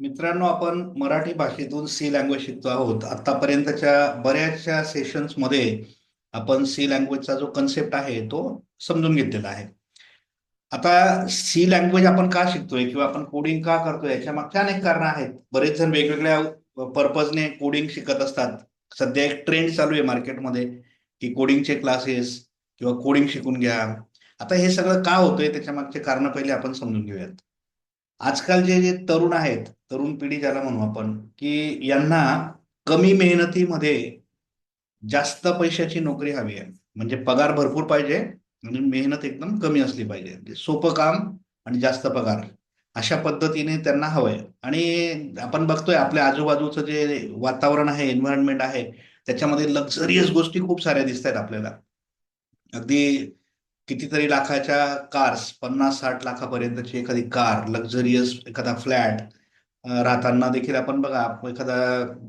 मित्रांनो आपण मराठी भाषेतून सी लँग्वेज शिकतो आहोत. आतापर्यंतच्या बऱ्याचशा सेशन्समध्ये आपण सी लँग्वेजचा जो कन्सेप्ट आहे तो समजून घेतलेला आहे. आता सी लँग्वेज आपण का शिकतोय किंवा आपण कोडिंग का करतोय याच्या मागच्या अनेक कारण आहेत. बरेच जण वेगवेगळ्या पर्पजने कोडिंग शिकत असतात. सध्या एक ट्रेंड चालू आहे मार्केटमध्ये की कोडिंगचे क्लासेस किंवा कोडिंग शिकून घ्या. आता हे सगळं का होतंय त्याच्या मागचे कारण पहिले आपण समजून घेऊयात. आजकाल जे जे तरुण आहेत तरुण पिढी ज्याला म्हणू आपण की यांना कमी मेहनतीमध्ये जास्त पैशाची नोकरी हवी आहे. म्हणजे पगार भरपूर पाहिजे आणि मेहनत एकदम कमी असली पाहिजे. म्हणजे सोपं काम आणि जास्त पगार. अशा पद्धतीने त्यांना हवंय आणि आपण बघतोय आपल्या आजूबाजूचं जे वातावरण आहे एन्व्हायरमेंट आहे त्याच्यामध्ये लक्झरियस गोष्टी खूप साऱ्या दिसत आहेत आपल्याला. अगदी कितीतरी लाखाच्या कार्स पन्नास साठ लाखापर्यंतची एखादी कार लक्झरियस एखादा फ्लॅट राहताना देखील आपण बघा एखादा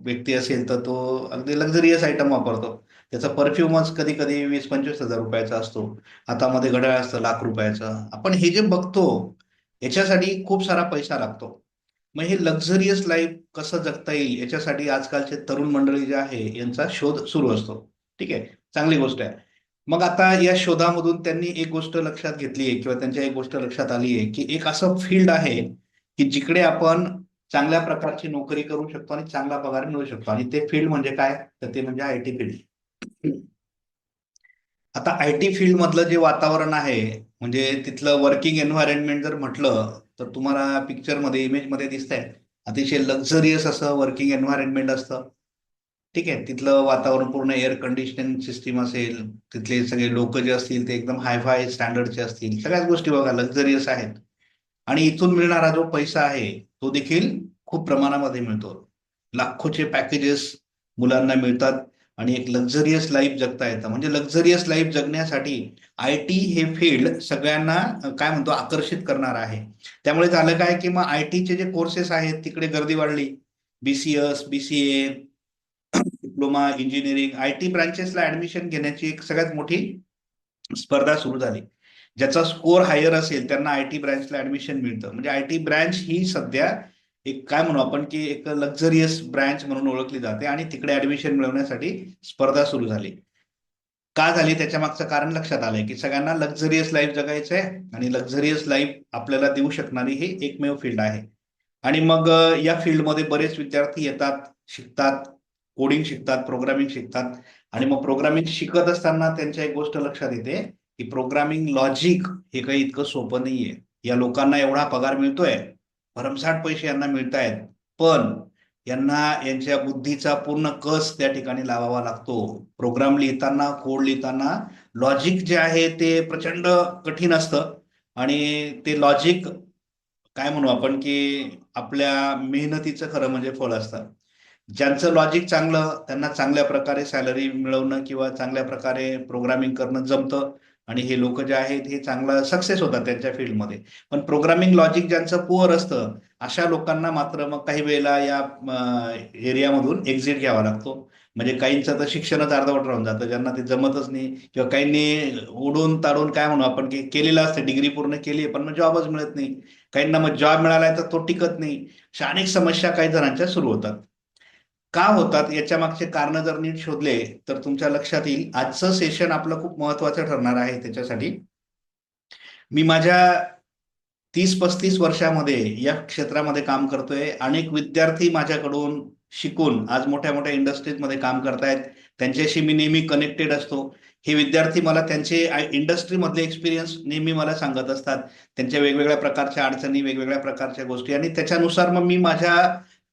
व्यक्ती असेल तर तो अगदी लक्झरियस आयटम वापरतो. त्याचा परफ्युमच कधी कधी वीस पंचवीस हजार रुपयाचा असतो. हातामध्ये घड्याळ असतं लाख रुपयाचं. आपण हे जे बघतो याच्यासाठी खूप सारा पैसा लागतो. मग हे लक्झरियस लाईफ कसं जगता येईल याच्यासाठी आजकालचे तरुण मंडळी जे आहे यांचा शोध सुरू असतो. ठीक आहे? चांगली गोष्ट आहे. मग आता या शोधामधून त्यांनी एक गोष्ट लक्षात घेतली आहे किंवा त्यांच्या एक गोष्ट लक्षात आली आहे की एक असं फील्ड आहे की जिकडे आपण चांगल्या प्रकारची नोकरी करू शकतो आणि चांगला पगार मिळू शकतो. आणि ते फील्ड म्हणजे काय? तर ते म्हणजे आय टी फील्ड. आता आय टी फील्ड मधलं जे वातावरण आहे म्हणजे तिथलं वर्किंग एन्व्हायरमेंट जर म्हटलं तर तुम्हाला पिक्चरमध्ये इमेजमध्ये दिसतंय. अतिशय लक्झरियस असं वर्किंग एन्व्हायरमेंट असतं. ठीक आहे तिथलं वातावरण पूर्ण एअर कंडिशनिंग सिस्टीम असेल तिथले सगळे लोक जे असतील ते एकदम हायफाय स्टँडर्डचे असतील. सगळ्याच गोष्टी बघा लक्झरियस आहेत. आणि इथून मिळणारा जो पैसा आहे तो देखील खूप प्रमाणामध्ये मिळतो. लाखोचे पॅकेजेस मुलांना मिळतात आणि एक लक्झरियस लाईफ जगता येतं. म्हणजे लक्झरियस लाईफ जगण्यासाठी आय टी हे फील्ड सगळ्यांना काय म्हणतो आकर्षित करणार आहे. त्यामुळे झालं काय की मग आय टीचे जे कोर्सेस आहेत तिकडे गर्दी वाढली. BCS BCA diploma engineering I T ब्रांचेसला admission घेण्याची एक सगळ्यात मोठी स्पर्धा सुरू झाली. ज्याचा स्कोर हायर असेल त्यांना आय टी ब्रँचला ऍडमिशन मिळतं. म्हणजे आय टी ब्रँच ही सध्या एक काय म्हणू आपण की एक लक्झरियस ब्रँच म्हणून ओळखली जाते आणि तिकडे ऍडमिशन मिळवण्यासाठी स्पर्धा सुरू झाली. का झाली? त्याच्या मागचं कारण लक्षात आलंय की सगळ्यांना लक्झरियस लाईफ जगायचं आहे आणि लक्झरियस लाईफ आपल्याला देऊ शकणारी ही एकमेव फील्ड आहे. आणि मग या फील्डमध्ये बरेच विद्यार्थी येतात शिकतात कोडिंग शिकतात प्रोग्रामिंग शिकतात. आणि मग प्रोग्रामिंग शिकत असताना त्यांच्या एक गोष्ट लक्षात येते की प्रोग्रामिंग लॉजिक हे काही इतकं सोपं नाहीये. या लोकांना एवढा पगार मिळतोय भरमसाठ पैसे यांना मिळत आहेत पण यांना यांच्या बुद्धीचा पूर्ण कस त्या ठिकाणी लावावा लागतो. प्रोग्राम लिहिताना कोड लिहिताना लॉजिक जे आहे ते प्रचंड कठीण असतं. आणि ते लॉजिक काय म्हणू आपण की आपल्या मेहनतीचं खरं म्हणजे फळ असतं. ज्यांचं लॉजिक चांगलं त्यांना चांगल्या प्रकारे सॅलरी मिळवणं किंवा चांगल्या प्रकारे प्रोग्रामिंग करणं जमतं. आणि हे लोक जे आहेत हे चांगला सक्सेस होतात त्यांच्या फील्डमध्ये पण प्रोग्रामिंग लॉजिक ज्यांचं पुअर असतं अशा लोकांना मात्र मग काही वेळेला या एरियामधून एक्झिट घ्यावा लागतो. म्हणजे काहींचं तर शिक्षणच अर्धवट राहून जातं. ज्यांना ते जमतच नाही किंवा काहींनी उडून ताडून काय म्हणू आपण की केलेलं असतं डिग्री पूर्ण केली आहे पण मग जॉबच मिळत नाही. काहींना मग जॉब मिळाला तर तो टिकत नाही. अशा अनेक समस्या काही जणांच्या सुरू होतात. का होतात याच्या मागचे कारण जर नीट शोधले तर तुमच्या लक्षात येईल. आजचं सेशन आपलं खूप महत्वाचं ठरणार आहे त्याच्यासाठी. मी माझ्या तीस पस्तीस वर्षामध्ये या क्षेत्रामध्ये काम करतोय. अनेक विद्यार्थी माझ्याकडून शिकून आज मोठ्या मोठ्या इंडस्ट्रीजमध्ये काम करतायत. त्यांच्याशी मी नेहमी कनेक्टेड असतो. हे विद्यार्थी मला त्यांचे इंडस्ट्रीमधले एक्सपिरियन्स नेहमी मला सांगत असतात. त्यांच्या वेगवेगळ्या प्रकारच्या अडचणी वेगवेगळ्या प्रकारच्या गोष्टी आणि त्याच्यानुसार मग मी माझ्या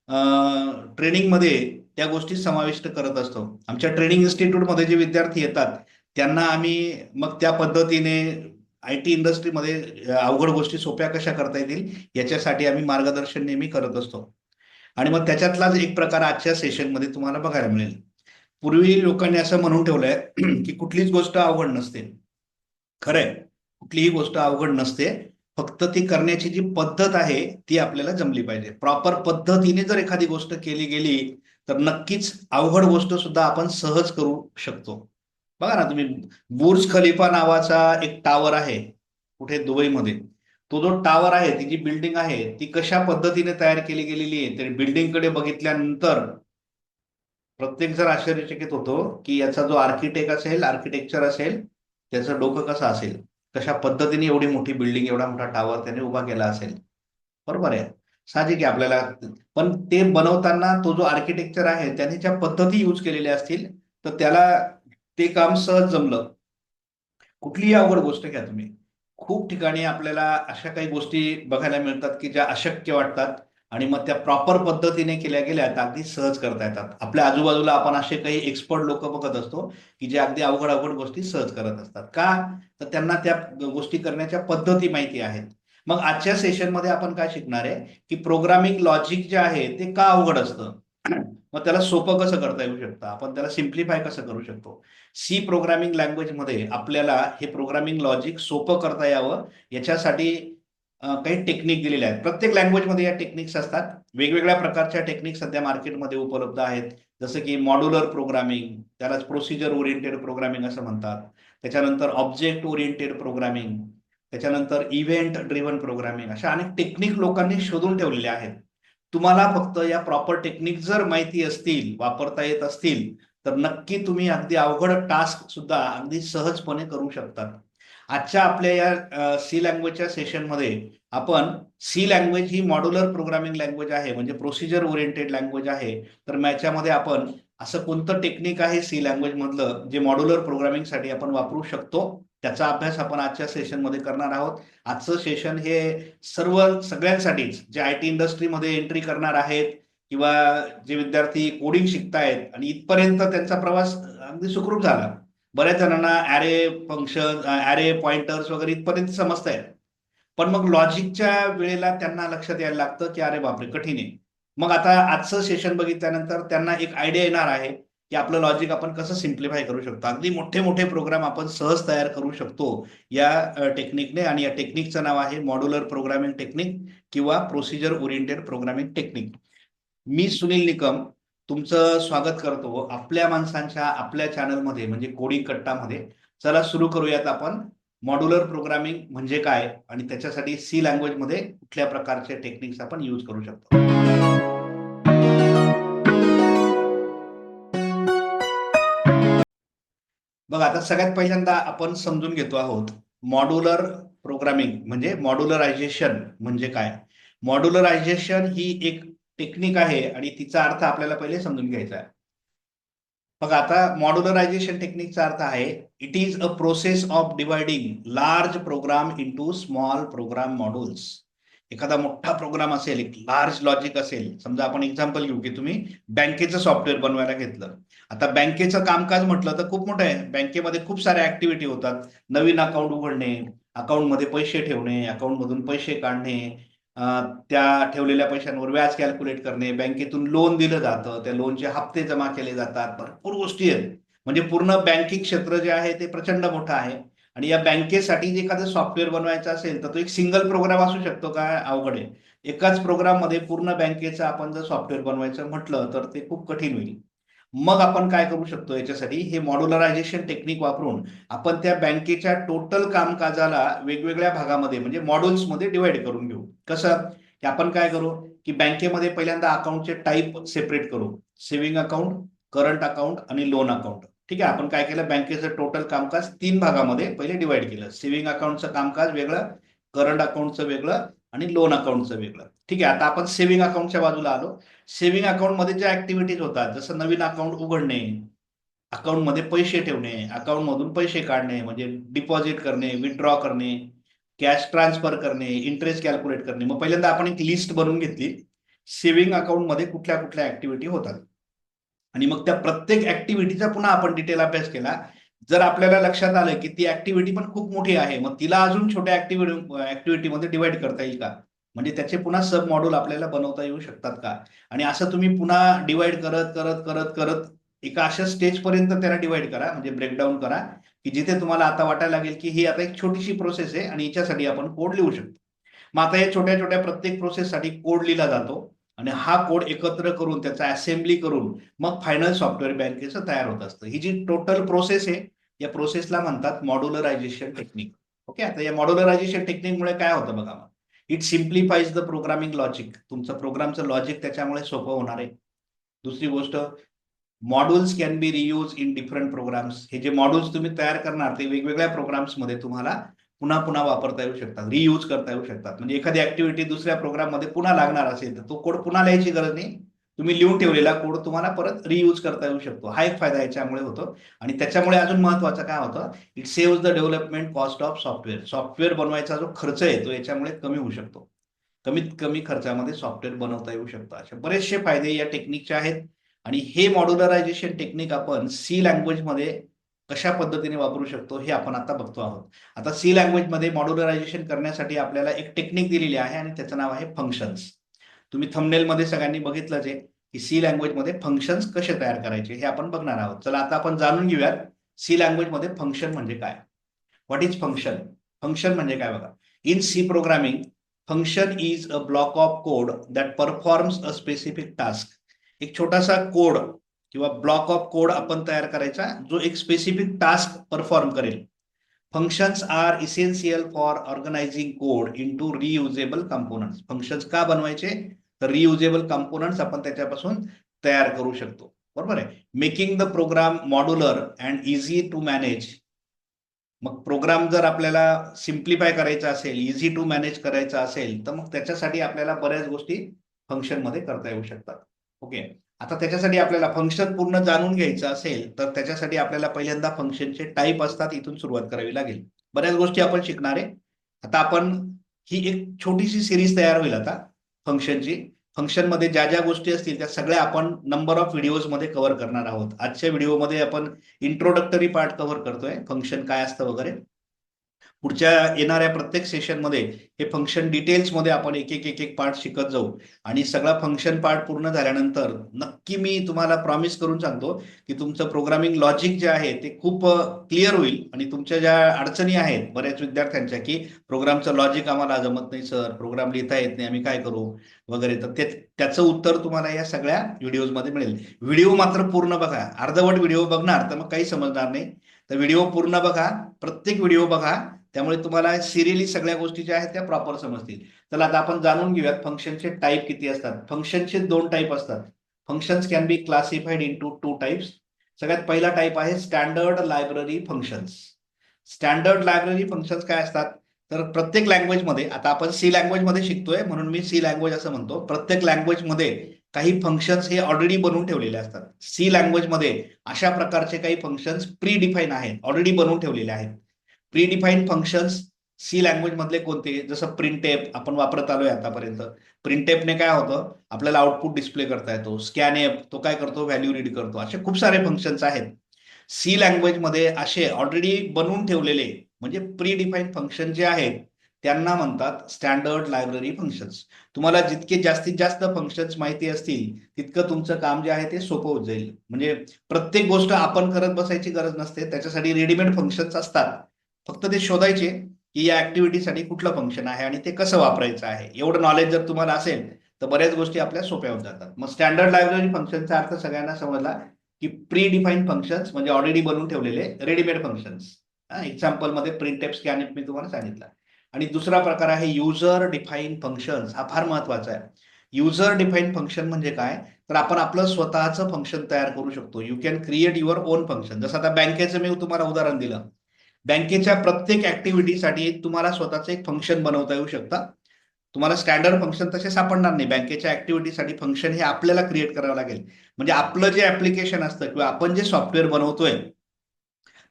ट्रेनिंगमध्ये त्या गोष्टी समाविष्ट करत असतो. आमच्या ट्रेनिंग इन्स्टिट्यूटमध्ये जे विद्यार्थी येतात त्यांना आम्ही मग त्या पद्धतीने आय टी इंडस्ट्रीमध्ये अवघड गोष्टी सोप्या कशा करता येतील याच्यासाठी आम्ही मार्गदर्शन नेहमी करत असतो. आणि मग त्याच्यातलाच एक प्रकार आजच्या सेशनमध्ये तुम्हाला बघायला मिळेल. पूर्वी लोकांनी असं म्हणून ठेवलंय की कुठलीच गोष्ट अवघड नसते. खरंय. कुठलीही गोष्ट अवघड नसते. फक्त ती करण्याची जी पद्धत आहे ती आपल्याला जमली पाहिजे. प्रॉपर पद्धतीने जर एखादी गोष्ट केली गेली तर नक्कीच अवघड गोष्ट सुद्धा आपण सहज करू शकतो. बघा ना तुम्ही बुर्ज खलिफा नावाचा एक टावर आहे कुठे? दुबईमध्ये. तो जो टावर आहे ती जी बिल्डिंग आहे ती कशा पद्धतीने तयार केली गेलेली आहे तर बिल्डिंगकडे बघितल्यानंतर प्रत्येक जण आश्चर्यचकित होतो की याचा जो आर्किटेक्ट असेल आर्किटेक्चर असेल त्याचं डोकं कसं असेल? कशा पद्धतीने एवढी मोठी बिल्डिंग एवढा मोठा टावर त्याने उभा केला असेल? बरोबर आहे. साहजिक आहे आपल्याला. पण ते बनवताना तो जो आर्किटेक्चर आहे त्याने ज्या पद्धती यूज केलेल्या असतील तर त्याला ते काम सहज जमलं. कुठलीही अवघड गोष्ट घ्या तुम्ही. खूप ठिकाणी आपल्याला अशा काही गोष्टी बघायला मिळतात की ज्या अशक्य वाटतात. आणि मग त्या प्रॉपर पद्धतीने केल्या गेल्या तर अगदी सहज करता येतात. आपल्या आजूबाजूला आपण असे काही एक्सपर्ट लोक बघत असतो की जे अगदी अवघड अवघड गोष्टी सहज करत असतात. का? तर त्यांना त्या गोष्टी करण्याच्या पद्धती माहिती आहेत. मग आजच्या सेशनमध्ये आपण काय शिकणार आहे? की प्रोग्रामिंग लॉजिक जे आहे ते का अवघड असतं? मग त्याला सोपं कसं करता येऊ शकतं? आपण त्याला सिम्प्लिफाय कसं करू शकतो? सी प्रोग्रामिंग लँग्वेजमध्ये आपल्याला हे प्रोग्रामिंग लॉजिक सोपं करता यावं याच्यासाठी काही टेक्निक दिलेल्या आहेत. प्रत्येक लँग्वेजमध्ये या टेक्निक्स असतात. वेगवेगळ्या प्रकारच्या टेक्निक सध्या मार्केटमध्ये उपलब्ध आहेत. जसं की मॉड्युलर प्रोग्रामिंग त्यालाच प्रोसिजर ओरिएंटेड प्रोग्रामिंग असं म्हणतात. त्याच्यानंतर ऑब्जेक्ट ओरिएंटेड प्रोग्रामिंग त्याच्यानंतर इव्हेंट ड्रिव्हन प्रोग्रामिंग अशा अनेक टेक्निक लोकांनी शोधून ठेवलेल्या आहेत. तुम्हाला फक्त या प्रॉपर टेक्निक जर माहिती असतील वापरता येत असतील तर नक्की तुम्ही अगदी अवघड टास्क सुद्धा अगदी सहजपणे करू शकतात. आजच्या आपल्या या सी लँग्वेजच्या सेशनमध्ये आपण सी लँग्वेज ही मॉड्युलर प्रोग्रामिंग लँग्वेज आहे म्हणजे प्रोसिजर ओरिएंटेड लँग्वेज आहे. तर याच्यामध्ये आपण असं कोणतं टेक्निक आहे सी लँग्वेज मधलं जे मॉड्युलर प्रोग्रामिंगसाठी आपण वापरू शकतो? त्याचा अभ्यास आपण आजच्या सेशनमध्ये करणार आहोत. आजचं सेशन हे सर्व सगळ्यांसाठीच जे आय टी इंडस्ट्रीमध्ये एंट्री करणार आहेत किंवा जे विद्यार्थी कोडिंग शिकतायत आणि इथपर्यंत त्यांचा प्रवास अगदी सुखरूप झाला. बऱ्याच जणांना अरे फंक्शन अरे पॉइंटर्स वगैरे इथपर्यंत समजत आहेत पण मग लॉजिकच्या वेळेला त्यांना लक्षात यायला लागतं की अरे बापरे कठीण आहे. मग आता आजचं सेशन बघितल्यानंतर त्यांना एक आयडिया येणार आहे की आपलं लॉजिक आपण कसं सिम्प्लिफाय करू शकतो. अगदी मोठे मोठे प्रोग्राम आपण सहज तयार करू शकतो या टेक्निकने आणि या टेक्निकचं नाव आहे मॉड्युलर प्रोग्रामिंग टेक्निक किंवा प्रोसिजर ओरिएंटेड प्रोग्रामिंग टेक्निक मी सुनील निकम तुमचं स्वागत करतो आपल्या माणसांच्या आपल्या चॅनलमध्ये म्हणजे कोडिंग कट्टामध्ये. चला सुरू करूयात आपण. मॉड्युलर प्रोग्रामिंग म्हणजे काय? आणि त्याच्यासाठी सी लँग्वेजमध्ये कुठल्या प्रकारचे टेक्निक्स आपण यूज करू शकतो? बघा आता सगळ्यात पहिल्यांदा आपण समजून घेतो आहोत मॉड्युलर प्रोग्रामिंग म्हणजे मॉड्युलरायझेशन म्हणजे काय? मॉड्युलरायझेशन ही एक टेक्निक आहे आणि तिचा अर्थ आपल्याला पहिले समजून घ्यायचा आहे. बघा आता मॉड्युलरायझेशन टेक्निकचा अर्थ आहे it is a process of dividing large program into small program modules एखादा मोठा प्रोग्राम असेल एक लार्ज लॉजिक असेल समजा आपण एक्झाम्पल घेऊ की तुम्ही बँकेचं सॉफ्टवेअर बनवायला घेतलं. आता बँकेचं कामकाज म्हटलं तर खूप मोठं आहे. बँकेमध्ये खूप साऱ्या ऍक्टिव्हिटी होतात. नवीन अकाउंट उघडणे अकाउंटमध्ये पैसे ठेवणे अकाउंटमधून पैसे काढणे त्या ठेवलेल्या पैशांवर व्याज कॅल्क्युलेट करणे बँकेतून लोन दिलं जातं त्या लोनचे हप्ते जमा केले जातात भरपूर गोष्टी आहेत. म्हणजे पूर्ण बँकिंग क्षेत्र जे आहे ते प्रचंड मोठं आहे. आणि या बँकेसाठी जे एखादं सॉफ्टवेअर बनवायचं असेल तर तो एक सिंगल प्रोग्राम असू शकतो काय अवघड आहे. एकाच प्रोग्राममध्ये पूर्ण बँकेचं आपण जर सॉफ्टवेअर बनवायचं म्हटलं तर ते खूप कठीण होईल. मग आपण काय करू शकतो याच्यासाठी? हे मॉड्युलरायझेशन टेक्निक वापरून आपण त्या बँकेच्या टोटल कामकाजाला वेगवेगळ्या भागामध्ये म्हणजे मॉड्युल्समध्ये डिवाइड करून घेऊ. कसं? की आपण काय करू? की बँकेमध्ये पहिल्यांदा अकाउंटचे टाईप सेपरेट करू. सेव्हिंग अकाउंट करंट अकाउंट आणि लोन अकाउंट ठीक आहे? आपण काय केलं? बँकेचं टोटल कामकाज तीन भागामध्ये पहिले डिवाइड केलं. सेव्हिंग अकाउंटचं कामकाज वेगळं करंट अकाउंटचं वेगळं आणि लोन अकाउंटचं वेगळं. ठीक आहे? आता आपण सेव्हिंग अकाउंटच्या बाजूला आलो. सेव्हिंग अकाउंटमध्ये ज्या ऍक्टिव्हिटीज होतात जसं नवीन अकाउंट उघडणे अकाउंटमध्ये पैसे ठेवणे अकाउंटमधून पैसे काढणे म्हणजे डिपॉझिट करणे विथड्रॉ करणे कॅश ट्रान्सफर करणे इंटरेस्ट कॅल्क्युलेट करणे. मग पहिल्यांदा आपण एक लिस्ट बनवून घेतली. सेव्हिंग अकाउंटमध्ये कुठल्या कुठल्या ऍक्टिव्हिटी होतात. आणि मग त्या प्रत्येक ऍक्टिव्हिटीचा पुन्हा आपण डिटेल अभ्यास केला. जर आपल्याला लक्षात आलं की ती ऍक्टिव्हिटी पण खूप मोठी आहे मग तिला अजून छोट्या ऍक्टिव्हिटी ऍक्टिव्हिटीमध्ये डिवाइड करता येईल का? म्हणजे त्याचे पुन्हा सब मॉड्यूल आपल्याला बनवता येऊ शकतात का? आणि असं तुम्ही पुन्हा डिवाइड करत करत करत करत एका अशा स्टेज पर्यंत त्याला डिवाइड करा म्हणजे ब्रेकडाऊन करा की जिथे तुम्हाला आता वाटायला लागेल की ही आता एक छोटीशी प्रोसेस आहे आणि याच्यासाठी आपण कोड लिहू शकतो. मग आता या छोट्या छोट्या प्रत्येक प्रोसेससाठी कोड लिहिला जातो आणि हा कोड एकत्र करून त्याचा असेंब्ली करून मग फायनल सॉफ्टवेअर बँकेचं तयार होत असतं. ही जी टोटल प्रोसेस आहे या प्रोसेसला म्हणतात मॉड्युलरायझेशन टेक्निक ओके आता या मॉड्युलरायझेशन टेक्निकमुळे काय होतं बघा मग? It simplifies the programming logic तुमचं प्रोग्रामचं लॉजिक त्याच्यामुळे सोपं होणार आहे. दुसरी गोष्ट modules can be reuse in different programs हे जे मॉड्यूल्स तुम्ही तयार करणार ते वेगवेगळ्या प्रोग्राम्समध्ये तुम्हाला पुन्हा पुन्हा वापरता येऊ शकतात रियूज करता येऊ शकतात. म्हणजे एखादी ऍक्टिव्हिटी दुसऱ्या प्रोग्राममध्ये पुन्हा लागणार असेल तर तो कोड पुन्हा लिहायची गरज नाही. तुम्ही लिहून ठेवलेला कोड तुम्हाला परत रियूज करता येऊ शकतो. हा एक फायदा याच्यामुळे होतो. आणि त्याच्यामुळे अजून महत्वाचं काय होतं? It save the development cost of software software बनवायचा जो खर्च आहे तो याच्यामुळे कमी होऊ शकतो. कमीत कमी खर्चामध्ये सॉफ्टवेअर बनवता येऊ शकतं. असे बरेचसे फायदे या टेक्निकचे आहेत. आणि हे मॉड्युलरायझेशन टेक्निक आपण सी लँग्वेजमध्ये कशा पद्धतीने वापरू शकतो हे आपण आता बघतो आहोत. आता सी लँग्वेजमध्ये मॉड्युलरायझेशन करण्यासाठी आपल्याला एक टेक्निक दिलेली आहे आणि त्याचं नाव आहे फंक्शन्स तुम्ही थंबनेलमध्ये सगळ्यांनी बघितलंच आहे की सी लँग्वेजमध्ये फंक्शन्स कसे तयार करायचे हे आपण बघणार आहोत. चला आता आपण जाणून घेऊयात सी लँग्वेजमध्ये फंक्शन म्हणजे काय? व्हॉट इज फंक्शन फंक्शन म्हणजे काय बघा. In C programming function is a block of code that performs a specific task एक छोटासा कोड किंवा ब्लॉक ऑफ कोड आपण तयार करायचा जो एक स्पेसिफिक टास्क परफॉर्म करेल. Functions are essential for organizing code into reusable components functions का बनवायचे? तर रियुजेबल कंपोनंट्स आपण त्याच्यापासून तयार करू शकतो. बरोबर आहे? Making the program modular and easy to manage मग प्रोग्राम जर आपल्याला सिम्प्लिफाय करायचा असेल इझी टू मॅनेज करायचा असेल तर मग त्याच्यासाठी आपल्याला बऱ्याच गोष्टी फंक्शनमध्ये करता येऊ शकतात. ओके आता त्याच्यासाठी आपल्याला फंक्शन पूर्ण जाणून घ्यायचं असेल तर त्याच्यासाठी आपल्याला पहिल्यांदा फंक्शनचे टाईप असतात इथून सुरुवात करावी लागेल. बऱ्याच गोष्टी आपण शिकणार आहे. आता आपण ही एक छोटीशी सिरीज तयार होईल आता. फंक्शनची फंक्शनमध्ये ज्या ज्या गोष्टी असतील त्या सगळ्या आपण नंबर ऑफ व्हिडिओजमध्ये कव्हर करणार आहोत. आजच्या व्हिडिओमध्ये आपण इंट्रोडक्टरी पार्ट कव्हर करतोय. फंक्शन काय असतं वगैरे. पुढच्या येणाऱ्या प्रत्येक सेशनमध्ये हे फंक्शन डिटेल्समध्ये आपण एक एक एक एक पार्ट शिकत जाऊ. आणि सगळा फंक्शन पार्ट पूर्ण झाल्यानंतर नक्की मी तुम्हाला प्रॉमिस करून सांगतो की तुमचं प्रोग्रामिंग लॉजिक जे आहे ते खूप क्लिअर होईल. आणि तुमच्या ज्या अडचणी आहेत बऱ्याच विद्यार्थ्यांच्या की प्रोग्रामचं लॉजिक आम्हाला जमत नाही सर प्रोग्राम लिहिता येत नाही. आम्ही काय करू? वगैरे. तर ते त्याचं उत्तर तुम्हाला या सगळ्या व्हिडिओजमध्ये मिळेल. व्हिडिओ मात्र पूर्ण बघा. अर्धवट व्हिडिओ बघणार तर मग काही समजणार नाही. तर व्हिडिओ पूर्ण बघा. प्रत्येक व्हिडिओ बघा. त्यामुळे तुम्हाला सिरियली सगळ्या गोष्टी ज्या आहेत त्या प्रॉपर समजतील. चला आता आपण जाणून घेऊयात फंक्शनचे टाईप किती असतात. फंक्शनचे दोन टाईप असतात. Functions can be classified into two types सगळ्यात पहिला टाईप आहे standard library functions standard library functions काय असतात? तर प्रत्येक लँग्वेजमध्ये आता आपण सी लँग्वेजमध्ये शिकतोय म्हणून मी सी लँग्वेज असं म्हणतो. प्रत्येक लँग्वेजमध्ये काही फंक्शन्स हे ऑलरेडी बनवून ठेवलेले असतात. सी लँग्वेजमध्ये अशा प्रकारचे काही फंक्शन्स प्री डिफाईन आहेत ऑलरेडी बनवून ठेवलेले आहेत. Predefine functions C language मधले कोणते? जसं प्रिंटेप आपण वापरत आलोय आतापर्यंत. प्रिंटेपने काय होतं? आपल्याला आउटपुट डिस्प्ले करता येतो. स्कॅन एप तो काय करतो? व्हॅल्यू रीड करतो. असे खूप सारे फंक्शन्स आहेत. सी लँग्वेजमध्ये असे ऑलरेडी बनवून ठेवलेले म्हणजे प्रिडिफाईन फंक्शन जे आहेत त्यांना म्हणतात स्टँडर्ड लायब्ररी फंक्शन्स तुम्हाला जितके जास्तीत जास्त फंक्शन्स माहिती असतील तितकं तुमचं काम जे आहे ते सोपं होत जाईल. म्हणजे प्रत्येक गोष्ट आपण करत बसायची गरज नसते. त्याच्यासाठी रेडीमेड फंक्शन्स असतात. फक्त ते शोधायचे की या ऍक्टिव्हिटीसाठी कुठलं फंक्शन आहे आणि ते कसं वापरायचं आहे. एवढं नॉलेज जर तुम्हाला असेल तर बऱ्याच गोष्टी आपल्या सोप्या होत जातात. मग स्टँडर्ड लायब्ररी फंक्शनचा अर्थ सगळ्यांना समजला की प्री डिफाईन फंक्शन्स म्हणजे ऑलरेडी बनवून ठेवलेले रेडीमेड फंक्शन्स एक्झाम्पलमध्ये प्रिंट आणि स्कॅन मी तुम्हाला सांगितलं. आणि दुसरा प्रकार आहे युजर डिफाईन फंक्शन्स हा फार महत्त्वाचा आहे. युजर डिफाईन फंक्शन म्हणजे काय? तर आपण आपलं स्वतःचं फंक्शन तयार करू शकतो. You can create your own function जसं आता बँकेचं मी तुम्हाला उदाहरण दिलं. बँकेच्या प्रत्येक ऍक्टिव्हिटीसाठी तुम्हाला स्वतःचं एक फंक्शन बनवता येऊ शकतं. तुम्हाला स्टँडर्ड फंक्शन तसे सापडणार नाही. बँकेच्या ऍक्टिव्हिटीसाठी फंक्शन हे आपल्याला क्रिएट करावं लागेल. म्हणजे आपलं जे ऍप्लिकेशन असतं किंवा आपण जे सॉफ्टवेअर बनवतोय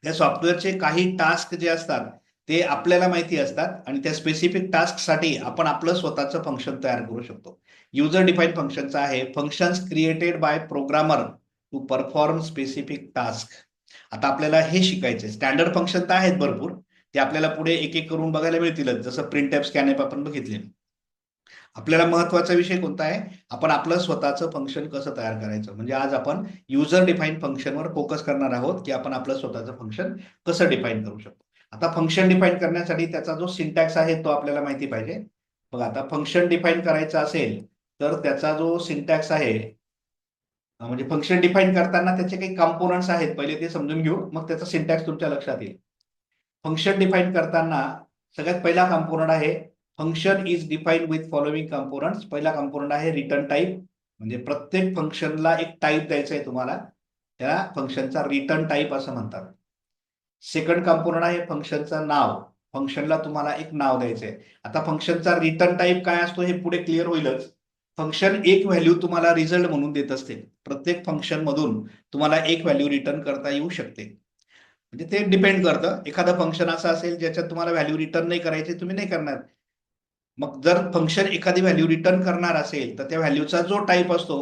त्या सॉफ्टवेअरचे काही टास्क जे असतात ते आपल्याला माहिती असतात आणि त्या स्पेसिफिक टास्कसाठी आपण आपलं स्वतःचं फंक्शन तयार करू शकतो. युजर डिफाईन फंक्शनचं आहे. Functions created by programmer to perform specific task आता आपल्याला हे शिकायचे स्टँडर्ड फंक्शन तर आहेत भरपूर. ते आपल्याला पुढे एक एक करून बघायला मिळतीलच. जसं प्रिंट ॲप स्कॅन ॲप आपण बघितले. आपल्याला महत्त्वाचा विषय कोणता आहे? आपण आपलं स्वतःचं फंक्शन कसं तयार करायचं? म्हणजे आज आपण युजर डिफाईन फंक्शनवर फोकस करणार आहोत की आपण आपलं स्वतःचं फंक्शन कसं डिफाईन करू शकतो? आता फंक्शन डिफाईन करण्यासाठी त्याचा जो सिंटॅक्स आहे तो आपल्याला माहिती पाहिजे. बघा आता फंक्शन डिफाईन करायचं असेल तर त्याचा जो सिंटॅक्स आहे म्हणजे फंक्शन डिफाईन करताना त्याचे काही कंपोनंट्स आहेत. पहिले ते समजून घेऊ मग त्याचा सिंटॅक्स तुमच्या लक्षात येईल. फंक्शन डिफाईन करताना सगळ्यात पहिला कंपोनंट आहे function is defined with following components पहिला कंपोनंट आहे रिटर्न टाईप म्हणजे प्रत्येक फंक्शनला एक टाईप द्यायचा आहे तुम्हाला. त्याला फंक्शनचा रिटर्न टाईप असं म्हणतात. सेकंड कंपोनंट आहे फंक्शनचं नाव. फंक्शनला तुम्हाला एक नाव द्यायचं आहे आता फंक्शनचा रिटर्न टाईप काय असतो हे पुढे क्लिअर होईलच. फंक्शन एक व्हॅल्यू तुम्हाला रिझल्ट म्हणून देत असते. प्रत्येक फंक्शन मधून तुम्हाला एक व्हॅल्यू रिटर्न करता येऊ शकते. म्हणजे ते डिपेंड करतं. एखादं फंक्शन असं असेल ज्याच्यात तुम्हाला व्हॅल्यू रिटर्न नाही करायची तुम्ही नाही करणार. मग जर फंक्शन एखादी व्हॅल्यू रिटर्न करणार असेल तर त्या व्हॅल्यूचा जो टाईप असतो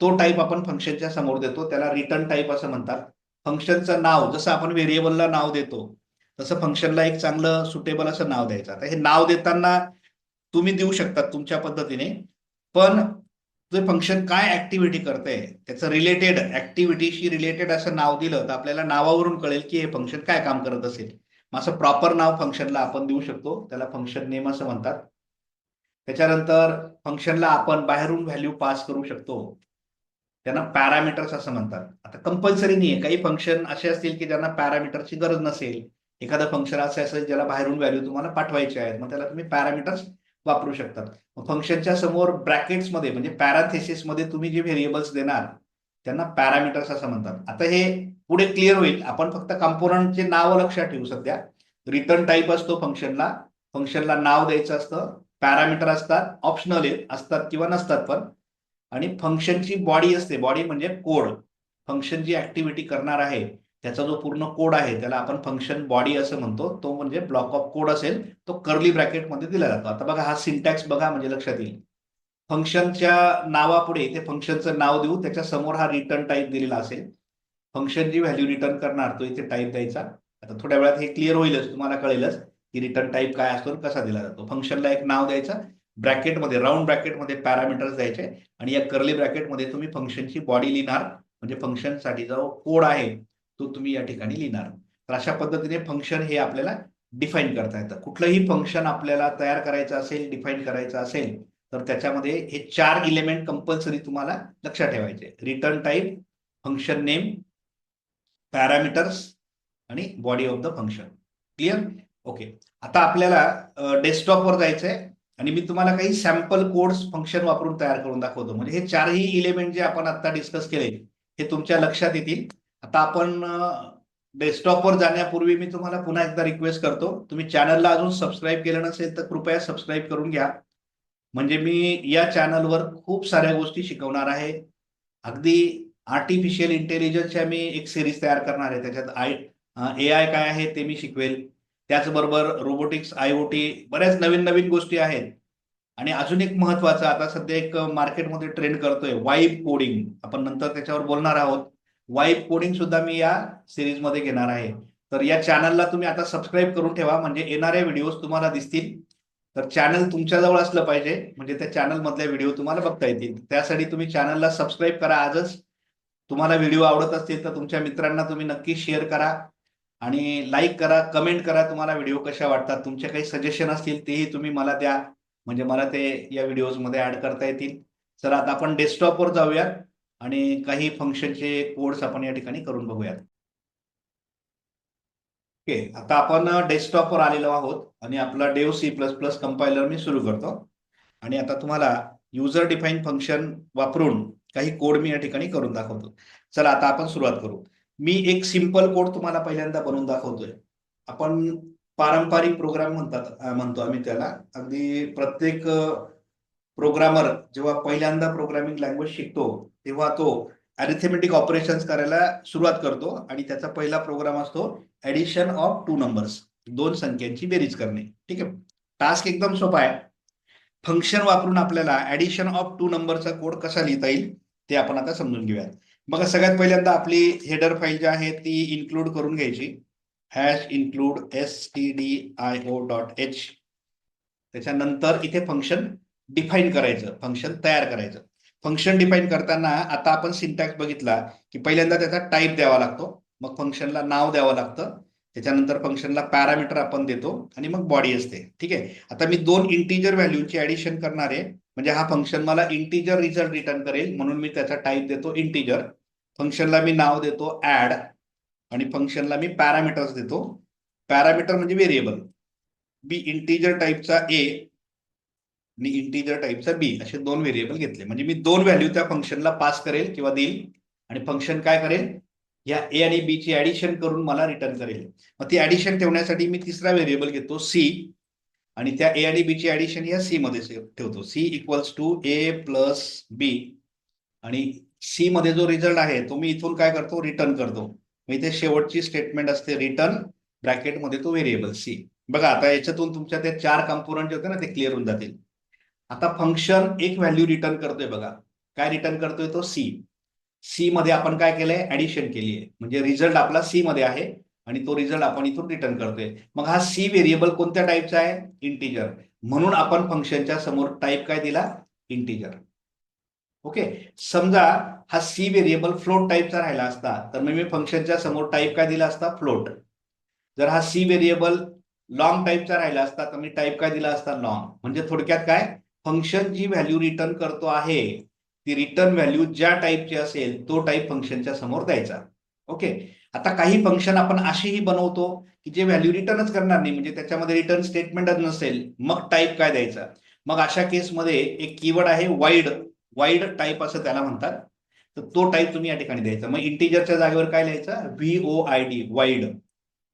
तो टाईप आपण फंक्शनच्या समोर देतो. त्याला रिटर्न टाईप असं म्हणतात. फंक्शनचं नाव जसं आपण व्हेरिएबलला नाव देतो तसं फंक्शनला एक चांगलं सुटेबल असं नाव द्यायचं. आता हे नाव देताना तुम्ही देऊ शकता तुमच्या पद्धतीने. पण जे फंक्शन काय ऍक्टिव्हिटी करते त्याचं रिलेटेड ऍक्टिव्हिटीशी रिलेटेड असं नाव दिलं तर आपल्याला नावावरून कळेल की हे फंक्शन काय काम करत असेल. मग असं प्रॉपर नाव फंक्शनला आपण देऊ शकतो त्याला फंक्शन नेम असं म्हणतात. त्याच्यानंतर फंक्शनला आपण बाहेरून व्हॅल्यू पास करू शकतो. त्यांना पॅरामीटर्स असं म्हणतात. आता कंपल्सरी नाही आहे काही फंक्शन असे असतील की ज्यांना पॅरामीटरची गरज नसेल. एखादं फंक्शन असं असेल ज्याला बाहेरून व्हॅल्यू तुम्हाला पाठवायचे आहेत मग त्याला तुम्ही पॅरामीटर्स वापरू शकतात. फंक्शनच्या समोर ब्रॅकेट्समध्ये म्हणजे पॅराथेसिसमध्ये तुम्ही जे व्हेरिएबल्स देणार त्यांना पॅरामीटर्स असं म्हणतात. आता हे पुढे क्लिअर होईल. आपण फक्त कंपोनंटचे नाव लक्षात ठेवू सध्या. रिटर्न टाईप असतो फंक्शनला फंक्शनला नाव द्यायचं असतं. पॅरामीटर असतात. ऑप्शनल असतात किंवा नसतात पण. आणि फंक्शनची बॉडी असते. बॉडी म्हणजे कोड फंक्शन जी ऍक्टिव्हिटी करणार आहे त्याचा जो पूर्ण कोड आहे त्याला आपण फंक्शन बॉडी असं म्हणतो तो म्हणजे ब्लॉक ऑफ कोड असेल तो कर्ली ब्रॅकेटमध्ये दिला जातो. आता बघा हा सिंटॅक्स बघा म्हणजे लक्षात येईल. फंक्शनच्या नावापुढे इथे फंक्शनचं नाव देऊ त्याच्यासमोर हा रिटर्न टाईप दिलेला असेल. फंक्शनची व्हॅल्यू रिटर्न करणार तो इथे टाईप द्यायचा. आता थोड्या वेळात हे क्लिअर होईलच तुम्हाला कळेलच की रिटर्न टाईप काय असतो कसा दिला जातो. फंक्शनला एक नाव द्यायचं ब्रॅकेटमध्ये राऊंड ब्रॅकेटमध्ये पॅरामीटर्स द्यायचे आणि या कर्ली ब्रॅकेटमध्ये तुम्ही फंक्शनची बॉडी लिहिणार. म्हणजे फंक्शनसाठी जो कोड आहे तो तुम्ही या ठिकाणी लिहिणार. तर अशा पद्धतीने फंक्शन हे आपल्याला डिफाईन करता येतं. कुठलंही फंक्शन आपल्याला तयार करायचं असेल डिफाईन करायचं असेल तर त्याच्यामध्ये हे चार इलेमेंट कंपल्सरी तुम्हाला लक्षात ठेवायचे. Return type function name parameters आणि body of the function clear okay आता आपल्याला डेस्कटॉपवर जायचंय आणि मी तुम्हाला काही सॅम्पल कोड्स फंक्शन वापरून तयार करून दाखवतो. म्हणजे हे चारही इलेमेंट जे आपण आता डिस्कस केले हे तुमच्या लक्षात येतील. आता आपण डेस्कटॉपवर जाण्यापूर्वी मी तुम्हाला पुन्हा एकदा रिक्वेस्ट करतो. तुम्ही चॅनलला अजून सबस्क्राईब केलं नसेल तर कृपया सबस्क्राईब करून घ्या. म्हणजे मी या चॅनलवर खूप साऱ्या गोष्टी शिकवणार आहे. अगदी आर्टिफिशियल इंटेलिजन्सच्या मी एक सिरीज तयार करणार आहे. त्याच्यात आय ए आय काय आहे ते मी शिकवेल. त्याचबरोबर रोबोटिक्स आय ओ टी बऱ्याच नवीन नवीन गोष्टी आहेत. आणि अजून एक महत्वाचं आता सध्या एक मार्केटमध्ये ट्रेंड करतोय वाईब कोडिंग आपण नंतर त्याच्यावर बोलणार आहोत. वाईप कोडिंग सुद्धा मी या सिरीजमध्ये घेणार आहे. तर या चॅनलला तुम्ही आता सबस्क्राईब करून ठेवा म्हणजे येणारे व्हिडिओज तुम्हाला दिसतील. तर चॅनल तुमच्याजवळ असलं पाहिजे म्हणजे त्या चॅनल व्हिडिओ तुम्हाला बघता येतील. त्यासाठी तुम्ही चॅनलला सबस्क्राईब करा आजच. तुम्हाला व्हिडिओ आवडत असतील तर तुमच्या मित्रांना तुम्ही नक्की शेअर करा. आणि लाईक करा कमेंट करा तुम्हाला व्हिडिओ कशा वाटतात. तुमचे काही सजेशन असतील तेही तुम्ही मला द्या. म्हणजे मला ते या व्हिडिओजमध्ये ऍड करता येतील. सर आता आपण डेस्कटॉपवर जाऊयात. आणि काही फंक्शनचे कोड्स आपण या ठिकाणी करून बघूयात. ओके आता आपण डेस्कटॉपवर आलेलो आहोत आणि आपला Dev C plus plus compiler मी सुरू करतो. आणि आता तुम्हाला युजर डिफाईन फंक्शन वापरून काही कोड मी या ठिकाणी करून दाखवतो. चला आता आपण सुरुवात करू. मी एक सिंपल कोड तुम्हाला पहिल्यांदा बनवून दाखवतोय. आपण पारंपरिक प्रोग्राम म्हणतात म्हणतो आम्ही त्याला. अगदी प्रत्येक प्रोग्रामर जेव्हा पहिल्यांदा प्रोग्रामिंग लँग्वेज शिकतो तेव्हा तो अरिथमेटिक ऑपरेशन्स करायला सुरुवात करतो आणि त्याचा पहिला प्रोग्राम असतो ऍडिशन ऑफ टू नंबर्स दोन संख्यांची बेरीज करणे. ठीक आहे? टास्क एकदम सोपा आहे. फंक्शन वापरून आपल्याला ऍडिशन ऑफ टू नंबरचा कोड कसा लिहिता येईल ते आपण आता समजून घेऊयात. मग सगळ्यात पहिल्यांदा आपली हेडर फाईल जी आहे ती इन्क्लूड करून घ्यायची. Hash include S T D I O dot H त्याच्यानंतर इथे फंक्शन डिफाईन करायचं. फंक्शन तयार करायचं. फंक्शन डिफाईन करताना आता आपण सिंटॅक्स बघितला की पहिल्यांदा त्याचा टाईप द्यावा लागतो. मग फंक्शनला नाव द्यावं लागतं. त्याच्यानंतर फंक्शनला पॅरामीटर आपण देतो आणि मग बॉडी असते. ठीक आहे? आता मी दोन इंटीजर व्हॅल्यूची ऍडिशन करणार आहे. म्हणजे हा फंक्शन मला इंटीजर रिझल्ट रिटर्न करेल. म्हणून मी त्याचा टाईप देतो इंटीजर फंक्शनला मी नाव देतो ऍड आणि फंक्शनला मी पॅरामीटर्स देतो. पॅरामीटर म्हणजे व्हेरिएबल बी इंटीजर टाईपचा ए आणि इंटीजर टाईपचा बी असे दोन व्हेरिएबल घेतले. म्हणजे मी दोन व्हॅल्यू त्या फंक्शनला पास करेल किंवा देईल. आणि फंक्शन काय करेल? या ए आणि बी ची ऍडिशन करून मला रिटर्न करेल. मग ती ऍडिशन ठेवण्यासाठी मी तिसरा व्हेरिएबल घेतो सी आणि त्या ए आणि बीची ऍडिशन या सी मध्ये ठेवतो. C equals to A plus B आणि सी मध्ये जो रिझल्ट आहे तो मी इथून काय करतो? रिटर्न करतो. मग इथे शेवटची स्टेटमेंट असते रिटर्न ब्रॅकेटमध्ये तो व्हेरिएबल सी बघा आता याच्यातून तुमच्या ते चार कंपोनंट जे होते ना ते क्लिअर होऊन जातील. आता फंक्शन एक व्हॅल्यू रिटर्न करतोय बघा. काय रिटर्न करतोय तो सी सी मध्ये आपण काय केलंय? ऍडिशन केली आहे. म्हणजे रिझल्ट आपला सी मध्ये आहे आणि तो रिझल्ट आपण इथून रिटर्न करतोय. मग हा सी व्हेरिएबल कोणत्या टाईपचा आहे? इंटीजर म्हणून आपण फंक्शनच्या समोर टाईप काय दिला? इंटीजर ओके समजा हा सी व्हेरिएबल फ्लोट टाईपचा राहिला असता तर मग मी फंक्शनच्या समोर टाईप काय दिला असता? फ्लोट जर हा सी व्हेरिएबल लॉंग टाईपचा राहिला असता तर मी टाईप काय दिला असता? लॉंग म्हणजे थोडक्यात काय? फंक्शन जी व्हॅल्यू रिटर्न करतो आहे ती रिटर्न व्हॅल्यू ज्या टाईपची असेल तो टाईप फंक्शनच्या समोर द्यायचा. ओके आता काही फंक्शन आपण अशीही बनवतो की जे व्हॅल्यू रिटर्नच करणार नाही म्हणजे त्याच्यामध्ये रिटर्न स्टेटमेंटच नसेल मग टाईप काय द्यायचा? मग अशा केसमध्ये एक कीवर्ड आहे वाईड वाईड टाईप असं त्याला म्हणतात. तर तो टाईप तुम्ही या ठिकाणी द्यायचा. मग इंटीजरच्या जागेवर काय लिहायचं? V O I D void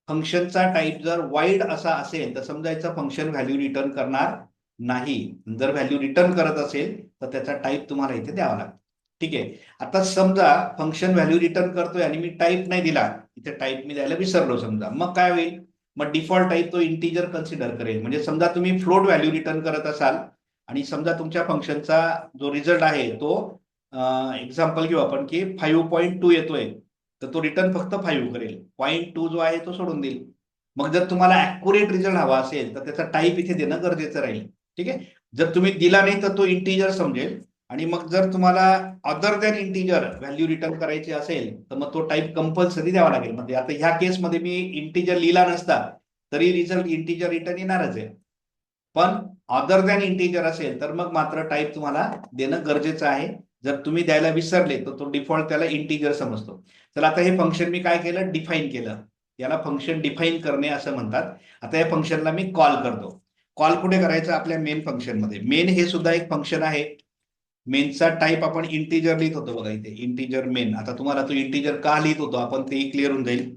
फंक्शनचा टाईप जर वाईड असा असेल तर समजायचं फंक्शन व्हॅल्यू रिटर्न करणार नाही जर व्हॅल्यू रिटर्न करत असेल तर त्याचा टाईप तुम्हाला इथे द्यावा लागतो. ठीक आहे? आता समजा फंक्शन व्हॅल्यू रिटर्न करतोय आणि मी टाईप नाही दिला इथे टाईप मी द्यायला विसरलो समजा. मग काय होईल? मग डिफॉल्ट टाईप तो इंटीजर कन्सिडर करेल. म्हणजे समजा तुम्ही फ्लोट व्हॅल्यू रिटर्न करत असाल आणि समजा तुमच्या फंक्शनचा जो रिझल्ट आहे तो एक्झाम्पल घेऊ आपण की फाईव्ह पॉईंट टू येतोय. तर तो रिटर्न फक्त फाईव्ह करेल. पॉईंट टू जो आहे तो सोडून देईल. मग जर तुम्हाला ऍक्युरेट रिझल्ट हवा असेल तर त्याचा टाईप इथे देणं गरजेचं राहील. ठीक आहे? जर तुम्ही दिला नाही तर तो इंटीजर समजेल. आणि मग जर तुम्हाला other than integer value return करायची असेल तर मग तो टाईप कंपल्सरी द्यावा लागेल. म्हणजे आता ह्या केसमध्ये मी इंटीजर लिहिला नसता तरी रिझल्ट इंटीजर रिटर्न येणारच आहे. पण अदर दॅन इंटीजर असेल तर मग मात्र टाईप तुम्हाला देणं गरजेचं आहे. जर तुम्ही द्यायला विसरले तर तो डिफॉल्ट त्याला इंटीजर समजतो. तर आता हे फंक्शन मी काय केलं? डिफाईन केलं. याला फंक्शन डिफाईन करणे असं म्हणतात. आता या फंक्शनला मी कॉल करतो. कॉल कुठे करायचं? आपल्या मेन फंक्शनमध्ये मेन हे सुद्धा एक फंक्शन आहे. मेनचा टाईप आपण इंटीजर लिहित होतो बघा इथे. इंटीजर मेन आता तुम्हाला तो इंटीजर का लिहित होतो? आपण ते क्लिअर होऊन जाईल.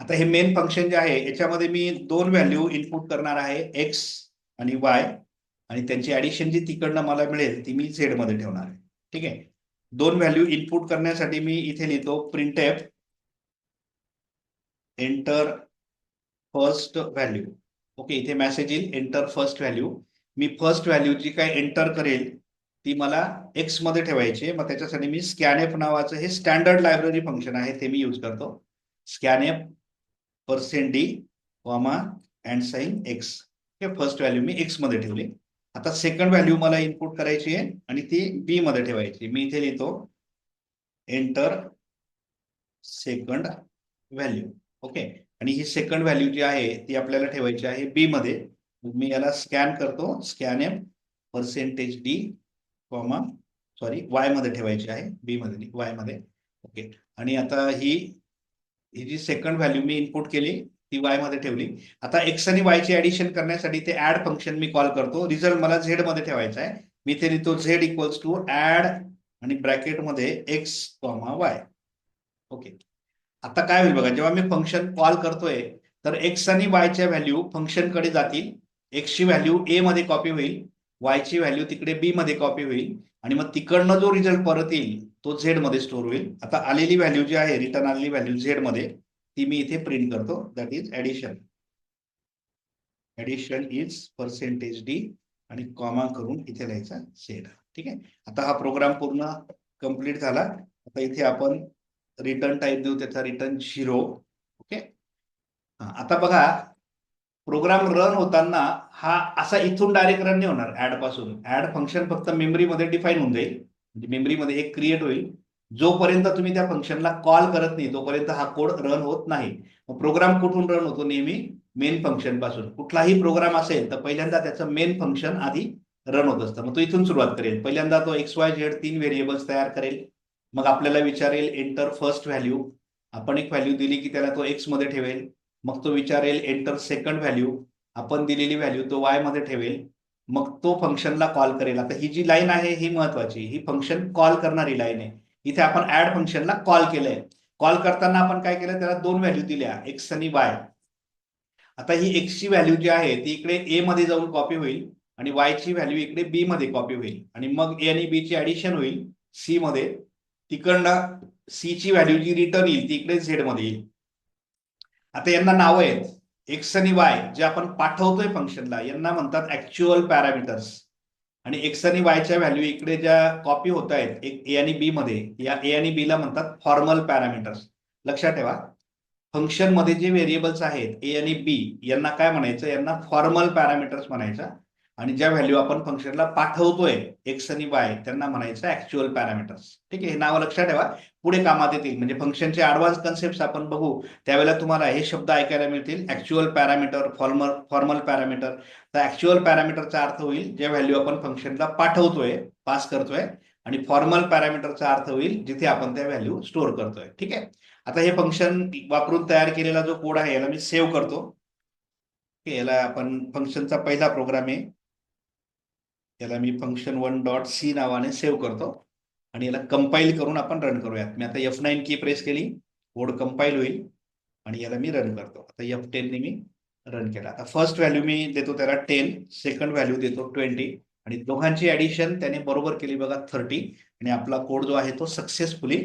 आता हे मेन फंक्शन जे आहे याच्यामध्ये मी दोन व्हॅल्यू इनपुट करणार आहे. एक्स आणि वाय आणि त्यांची ऍडिशन जी तिकडनं मला मिळेल ती मी झेडमध्ये ठेवणार आहे. ठीक आहे? दोन व्हॅल्यू इनपुट करण्यासाठी मी इथे लिहितो printf enter first value okay इथे मेसेज येईल. एंटर फर्स्ट व्हॅल्यू मी फर्स्ट व्हॅल्यू जी काय एंटर करेल ती मला एक्समध्ये ठेवायची आहे. मग त्याच्यासाठी मी स्कॅनएफ नावाचं हे स्टँडर्ड लायब्ररी फंक्शन आहे ते मी यूज करतो. Scanf percent D comma and sign X हे फर्स्ट व्हॅल्यू मी एक्समध्ये ठेवली. आता सेकंड व्हॅल्यू मला इनपुट करायची आहे आणि ती बी मध्ये ठेवायची मी इथे लिहितो एंटर सेकंड व्हॅल्यू ओके आणि ही सेकंड व्हॅल्यू जी आहे ती आपल्याला ठेवायची आहे बी मध्ये. मी याला स्कॅन करतो. Scanf percentage D comma sorry वायमध्ये ठेवायची आहे. बी मध्ये वायमध्ये. ओके आणि आता ही ही जी सेकंड व्हॅल्यू मी इनपुट केली ती वायमध्ये ठेवली. आता एक्स आणि वाय ची ऍडिशन करण्यासाठी ते ऍड फंक्शन मी कॉल करतो. रिझल्ट मला झेडमध्ये ठेवायचा आहे. मी ते लिहितो झेड इक्वल्स टू ऍड आणि ब्रॅकेटमध्ये एक्स कॉमा वाय ओके आता काय होईल बघा जेव्हा मी फंक्शन कॉल करतोय तर एक्स आणि वायच्या व्हॅल्यू फंक्शनकडे जातील. एक्सची व्हॅल्यू ए मध्ये कॉपी होईल वायची व्हॅल्यू तिकडे बी मध्ये कॉपी होईल आणि मग तिकडनं जो रिझल्ट परत येईल तो झेडमध्ये स्टोर होईल. आता आलेली व्हॅल्यू जी आहे रिटर्न आलेली व्हॅल्यू झेडमध्ये ती मी इथे प्रिंट करतो. That is addition addition is percentage D आणि कॉमा करून इथे लिहायचा झेड ठीक आहे? आता हा प्रोग्राम पूर्ण कंप्लीट झाला. आता इथे आपण रिटर्न टाईप देऊ त्याचा रिटर्न झिरो ओके आता बघा प्रोग्राम रन होताना हा असा इथून डायरेक्ट रन नाही होणार ऍडपासून. ऍड फंक्शन फक्त मेमरीमध्ये डिफाईन होऊन जाईल. म्हणजे मेमरीमध्ये एक क्रिएट होईल. जोपर्यंत तुम्ही त्या फंक्शनला कॉल करत नाही तोपर्यंत हा कोड रन होत नाही. मग प्रोग्राम कुठून रन होतो नेहमी? मेन फंक्शनपासून. कुठलाही प्रोग्राम असेल तर पहिल्यांदा त्याचं मेन फंक्शन आधी रन होत असतं. मग तो इथून सुरुवात करेल. पहिल्यांदा तो एक्स वाय झेड तीन व्हेरिएबल्स तयार करेल. मग आपल्याला विचारेल एंटर फर्स्ट व्हॅल्यू आपण एक व्हॅल्यू दिली की त्याला तो एक्समध्ये ठेवेल. मग तो विचारेल एंटर सेकंड व्हॅल्यू आपण दिलेली व्हॅल्यू तो वायमध्ये ठेवेल. मग तो फंक्शनला कॉल करेल. आता ही जी लाईन आहे ही महत्वाची. ही फंक्शन कॉल करणारी लाईन आहे. इथे आपण ऍड फंक्शनला कॉल केलंय. कॉल करताना आपण काय केलं? त्याला दोन व्हॅल्यू दिल्या एक्स आणि वाय आता ही एक्स ची व्हॅल्यू जी आहे ती इकडे ए मध्ये जाऊन कॉपी होईल आणि वाय ची व्हॅल्यू इकडे बी मध्ये कॉपी होईल. आणि मग ए आणि बी ची ऍडिशन होईल सी मध्ये. तिकडनं सी ची व्हॅल्यू जी रिटर्न येईल ती इकडे झेडमध्ये येईल. आता यांना नाव आहेत. एक्स आणि वाय जे आपण पाठवतोय फंक्शनला यांना म्हणतात ऍक्च्युअल पॅरामीटर्स आणि एक्स आणि वायच्या व्हॅल्यू इकडे ज्या कॉपी होत आहेत एक ए आणि बी मध्ये या ए आणि बी ला म्हणतात फॉर्मल पॅरामीटर्स लक्षात ठेवा. फंक्शनमध्ये जे व्हेरिएबल्स आहेत ए आणि बी यांना काय म्हणायचं? यांना फॉर्मल पॅरामीटर्स म्हणायचं. आणि ज्या व्हॅल्यू आपण फंक्शनला पाठवतोय एक्स आणि वाय त्यांना म्हणायचं ऍक्च्युअल पॅरामीटर्स ठीक आहे? हे नावं लक्षात ठेवा. पुढे कामात येतील. म्हणजे फंक्शनचे ऍडव्हान्स कन्सेप्ट आपण बघू. त्यावेळेला तुम्हाला हे शब्द ऐकायला मिळतील. Actual parameter formal formal parameter तर ऍक्च्युअल पॅरामीटरचा अर्थ होईल जे व्हॅल्यू आपण फंक्शनला पाठवतोय पास करतोय आणि फॉर्मल पॅरामीटरचा अर्थ होईल जिथे आपण त्या व्हॅल्यू स्टोअर करतोय. ठीक आहे? आता हे फंक्शन वापरून तयार केलेला जो कोड आहे याला मी सेव्ह करतो. याला आपण फंक्शनचा पहिला प्रोग्राम आहे. याला मी फंक्शन वन डॉट सी नावाने सेव्ह करतो. आणि याला कंपाईल करून आपण रन करूयात. मी आता एफ नाईन की प्रेस केली. कोड कंपाईल होईल. आणि याला मी रन करतो. आता एफ टेनने मी रन केला. आता फर्स्ट व्हॅल्यू मी देतो त्याला टेन सेकंड व्हॅल्यू देतो ट्वेंटी आणि दोघांची ऍडिशन त्याने बरोबर केली बघा थर्टी आणि आपला कोड जो आहे तो सक्सेसफुली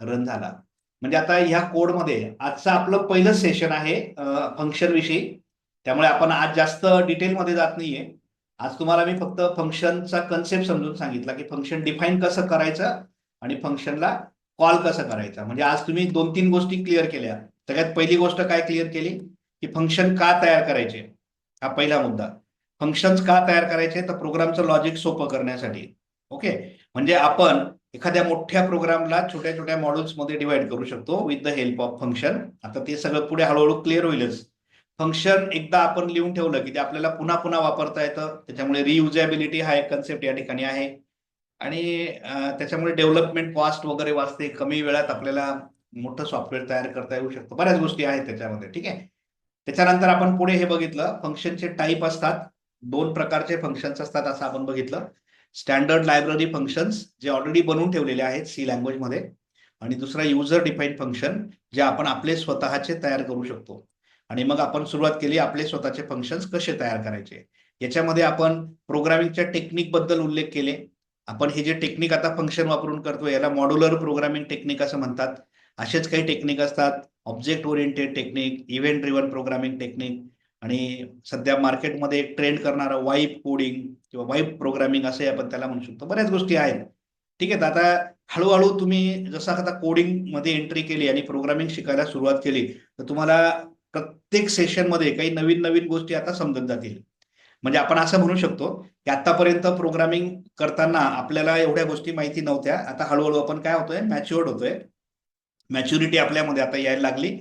रन झाला. म्हणजे आता ह्या कोडमध्ये आजचं आपलं पहिलं सेशन आहे फंक्शन विषयी. त्यामुळे आपण आज जास्त डिटेलमध्ये जात नाहीये. आज तुम्हाला मी फक्त फंक्शनचा कन्सेप्ट समजून सांगितला की फंक्शन डिफाईन कसं करायचं आणि फंक्शनला कॉल कसं करायचा. म्हणजे आज तुम्ही दोन तीन गोष्टी क्लिअर केल्या. सगळ्यात पहिली गोष्ट काय क्लिअर केली? की फंक्शन का तयार करायचे? हा पहिला मुद्दा. फंक्शन्स का तयार करायचे? तर प्रोग्रामचं लॉजिक सोपं करण्यासाठी. ओके म्हणजे आपण एखाद्या मोठ्या प्रोग्रामला छोट्या छोट्या मॉड्यूल्समध्ये डिवाइड करू शकतो with the help of function आता ते सगळं पुढे हळूहळू क्लिअर होईलच. फंक्शन एकदा आपण लिहून ठेवलं की ते आपल्याला पुन्हा पुन्हा वापरता येतं. त्याच्यामुळे रियुजेबिलिटी हा एक कन्सेप्ट या ठिकाणी आहे. आणि त्याच्यामुळे डेव्हलपमेंट कॉस्ट वगैरे वाचते. कमी वेळात आपल्याला मोठं सॉफ्टवेअर तयार करता येऊ शकतं. बऱ्याच गोष्टी आहेत त्याच्यामध्ये ठीक आहे? त्याच्यानंतर आपण पुढे हे बघितलं. फंक्शनचे टाईप असतात. दोन प्रकारचे फंक्शन्स असतात असं आपण बघितलं. स्टँडर्ड लायब्ररी फंक्शन्स जे ऑलरेडी बनवून ठेवलेले आहेत सी लँग्वेजमध्ये आणि दुसरा युजर डिफाईन फंक्शन जे आपण आपले स्वतःचे तयार करू शकतो. आणि मग आपण सुरुवात केली आपले स्वतःचे फंक्शन्स कसे तयार करायचे? याच्यामध्ये आपण प्रोग्रामिंगच्या टेक्निकबद्दल उल्लेख केले. आपण हे जे टेक्निक आता फंक्शन वापरून करतो याला मॉड्युलर प्रोग्रामिंग टेक्निक असं म्हणतात. असेच काही टेक्निक असतात. Object oriented technique event driven programming technique आणि सध्या मार्केटमध्ये ट्रेंड करणारा वाईप कोडिंग किंवा वाईप प्रोग्रामिंग असे आपण त्याला म्हणू शकतो. बऱ्याच गोष्टी आहेत. ठीक आहे आता हळूहळू तुम्ही जसं आता कोडिंगमध्ये एंट्री केली आणि प्रोग्रामिंग शिकायला सुरुवात केली तर तुम्हाला प्रत्येक सेशनमध्ये काही नवीन नवीन गोष्टी आता समजत जातील. म्हणजे आपण असं म्हणू शकतो की आतापर्यंत प्रोग्रामिंग करताना आपल्याला एवढ्या गोष्टी माहिती नव्हत्या. आता हळूहळू आपण काय होतोय? मॅच्युअर्ड होतोय. मॅच्युरिटी आपल्यामध्ये आता यायला लागली.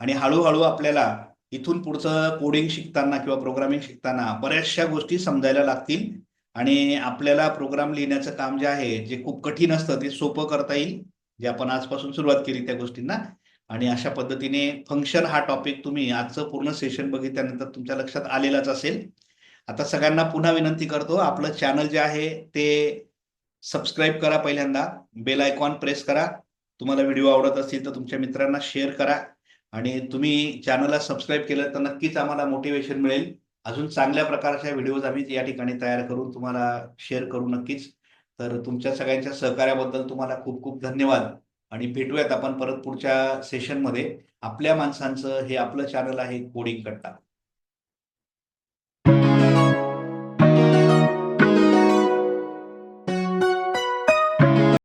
आणि हळूहळू आपल्याला इथून पुढचं कोडिंग शिकताना किंवा प्रोग्रामिंग शिकताना बऱ्याचशा गोष्टी समजायला लागतील. आणि आपल्याला प्रोग्राम लिहिण्याचं काम जे आहे जे खूप कठीण असतं ते सोपं करता येईल. जे आपण आजपासून सुरुवात केली त्या गोष्टींना. आणि अशा पद्धतीने फंक्शन हा टॉपिक तुम्ही आजचं पूर्ण सेशन बघितल्यानंतर तुमच्या लक्षात आलेलाच असेल. आता सगळ्यांना पुन्हा विनंती करतो आपलं चॅनल जे आहे ते सबस्क्राईब करा पहिल्यांदा बेल आयकॉन प्रेस करा. तुम्हाला व्हिडिओ आवडत असतील तर तुमच्या मित्रांना शेअर करा. आणि तुम्ही चॅनलला सबस्क्राईब केलं तर नक्कीच आम्हाला मोटिवेशन मिळेल. अजून चांगल्या प्रकारच्या व्हिडिओज आम्ही या ठिकाणी तयार करून तुम्हाला शेअर करू नक्कीच. तर तुमच्या सगळ्यांच्या सहकार्याबद्दल तुम्हाला खूप खूप धन्यवाद. आणि भेटूयात आपण परत पुढच्या सेशनमध्ये आपल्या माणसांचं हे आपलं चॅनल आहे कोडिंग कट्टा